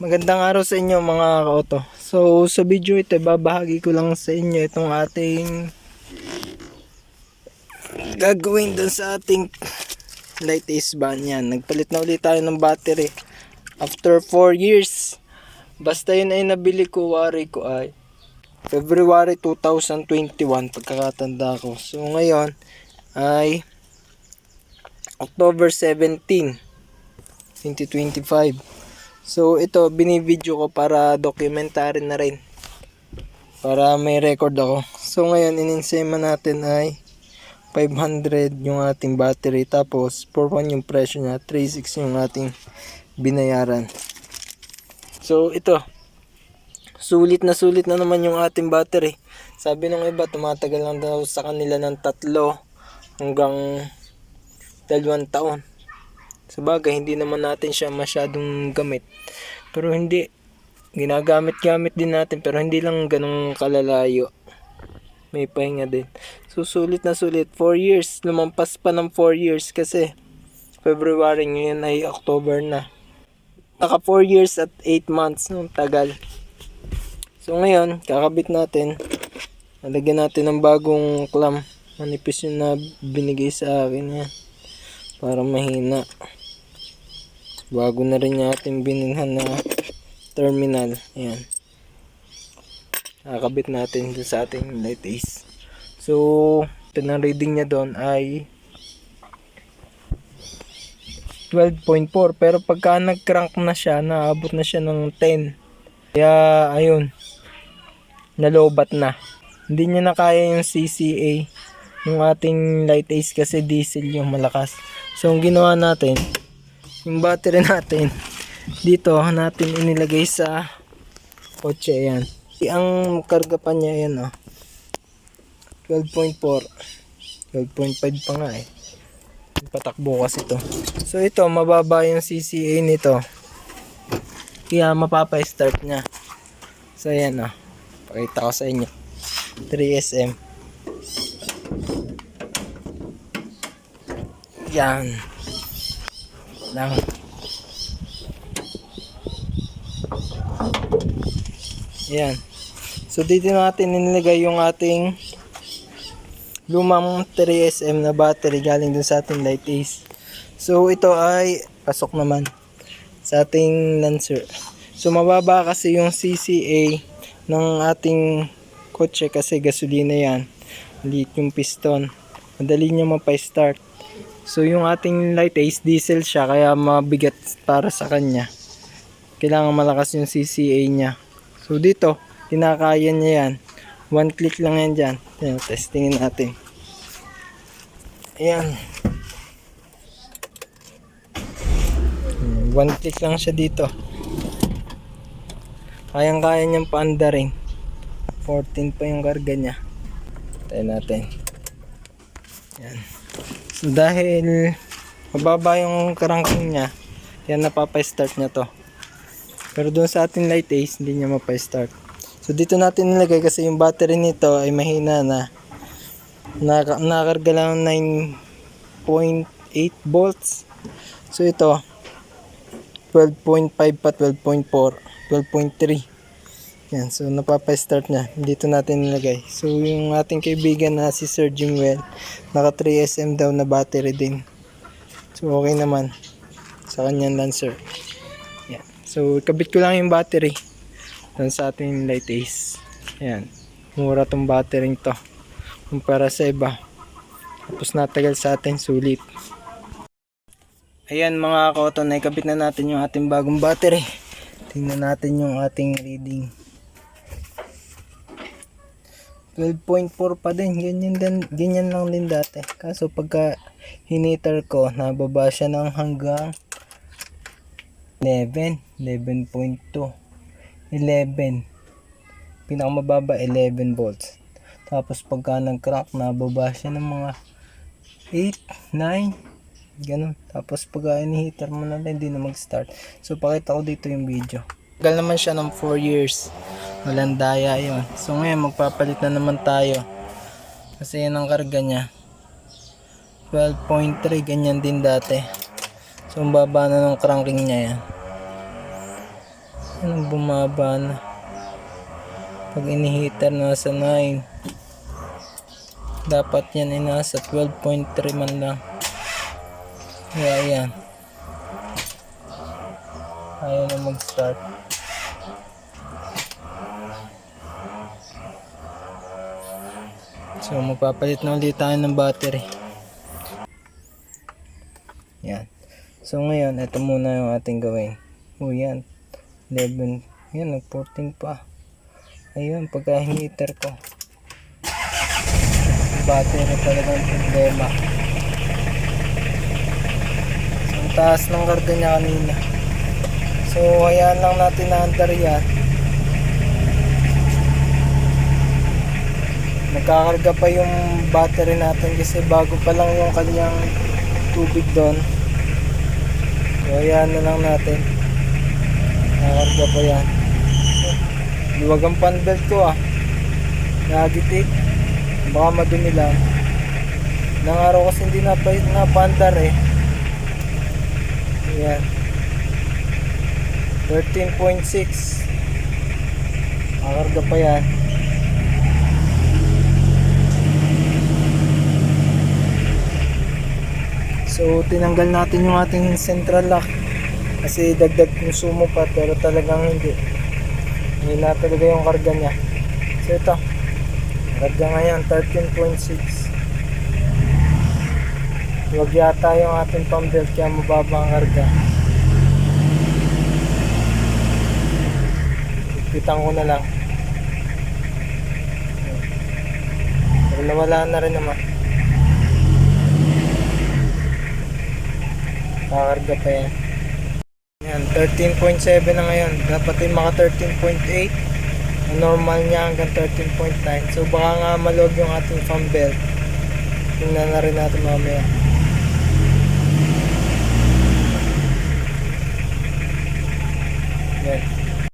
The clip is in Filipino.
Magandang araw sa inyo mga ka-auto. So sa video ito, babahagi ko lang sa inyo itong ating gagawin dun sa ating light ace van yan. Nagpalit na ulit tayo ng battery after 4 years. Basta yun ay nabili ko, wari ko ay February 2021 pagkakatanda ko. So ngayon ay October 17 2025. So ito binibideo ko para documentary na rin. Para may record ako. So ngayon ininsema natin ay 500 yung ating battery tapos 41 yung presyo niya, 36 yung ating binayaran. So ito sulit na sulit na naman yung ating battery. Sabi ng iba tumatagal lang daw sa kanila ng tatlo hanggang dalawang taon. Sa bagay, hindi naman natin siya masyadong gamit. Pero hindi. Ginagamit-gamit din natin pero hindi lang ganun kalalayo. May pahinga din. So, sulit na sulit. 4 years. Lumampas pa ng 4 years kasi February ngayon ay October na. Naka 4 years at 8 months. Nung tagal. So, ngayon, kakabit natin. Nalagyan natin ng bagong clamp. Manipis yung na binigay sa akin yan. Para mahina. Bago na rin yung ating bininhan na terminal. Ayan. Nakakabit natin sa ating light ace. So, ito na reading niya doon ay 12.4 pero pagka nag-crank na siya, naabot na siya ng 10. Kaya ayun, nalobat na. Hindi niya na kaya yung CCA ng ating light ace kasi diesel yung malakas. So, ang ginawa natin, yung battery natin, dito natin inilagay sa kotse yan. Ang karga pa niya yan oh. 12.4 12.5 pa nga eh. Patakbo kasi to. So ito, mababa yung CCA nito. Kaya mapapa-start niya. So ayan oh. Pakita ko sa inyo. 3SM. Yan. Lang. Yan. So dito natin nilagay yung ating lumang 3SM na battery galing dun sa ating light ace. So ito ay pasok naman sa ating Lancer. So mababa kasi yung CCA ng ating kotse kasi gasolina yan. Maliit yung piston. Madali niya mapa-start. So yung ating light ace diesel siya kaya mabigat para sa kanya. Kailangan malakas yung CCA niya. So dito, kinakaya niya yan. One click lang yan dyan. Ayan, testingin natin. Ayan. One click lang siya dito. Kayang-kaya niyang paanda rin. 14 pa yung karga niya. Tayo natin. Ayan. So dahil mababa yung cranking niya, kaya napapa-start niya to. Pero doon sa ating light ace, hindi niya mapa-start. So dito natin nilagay kasi yung battery nito ay mahina na. Naka, nakarga lang 9.8 volts. So ito, 12.5 pa, 12.4, 12.3. Yan, so napapa-start niya. Dito natin nilagay. So yung ating kaibigan na si Sir Jimwell, naka 3SM daw na battery din. So okay naman sa kanyang Lancer. Yan. So kabit ko lang yung battery dun sa ating light ace. Yan. Mura tong battery to. Kumpara sa iba. Tapos natagal sa atin sulit. Ayan mga koto, naikabit na natin yung ating bagong battery. Tingnan natin yung ating reading. 12.4 pa din. Ganyan, din, ganyan lang din dati. Kaso pagka hiniter ko, nababa siya ng hanggang 11. 11.2. 11. Pinakamababa 11 volts. Tapos pagka nag-crack, nababa siya ng mga 8, 9, ganun. Tapos pag ini-heater mo na lang, hindi na mag-start. So pakita ko dito yung video. Tagal naman siya ng 4 years. Walang daya yun. So ngayon magpapalit na naman tayo. Kasi yan ang karga niya. 12.3 ganyan din dati. So ang baba na ng cranking niya yan. Anong bumaba na? Pag inihitar nasa 9. Dapat yan ay nasa 12.3 man lang. Kaya yan. Ayaw na mag-start. So magpapalit na ulit tayo ng battery. Yan. So ngayon, ito muna yung ating gawin. O yan. 11. Yan, nag 14 pa. Ayun, pagka hiniter ko. Battery talaga ang problema. So, ang taas ng karga niya kanina. So, hayaan lang natin na andar yan. Nagkakarga pa yung battery natin kasi bago pa lang yung kanyang tubig doon. So, hayaan na lang natin. Nakakarga pa yan. Luwag ang fan belt ko ah. Nagitik. Baka madumi lang. Ilang araw kasi hindi na napandar eh. Ayan. 13.6. Nakakarga pa yan. So tinanggal natin yung ating central lock kasi dagdag consumo pa pero talagang hindi. Hindi na talaga yung karga niya. So ito, karga ngayon 13.6. Huwag yata yung ating pump belt kaya mababa ang karga. Ipitan ko na lang. Pero nawala na rin naman. Kakarga pa yan. Yan, 13.7 na ngayon. Dapat ay maka 13.8. Ang normal niya hanggang 13.9. So baka nga malog yung ating fan belt. Tingnan na rin natin mamaya. Yan.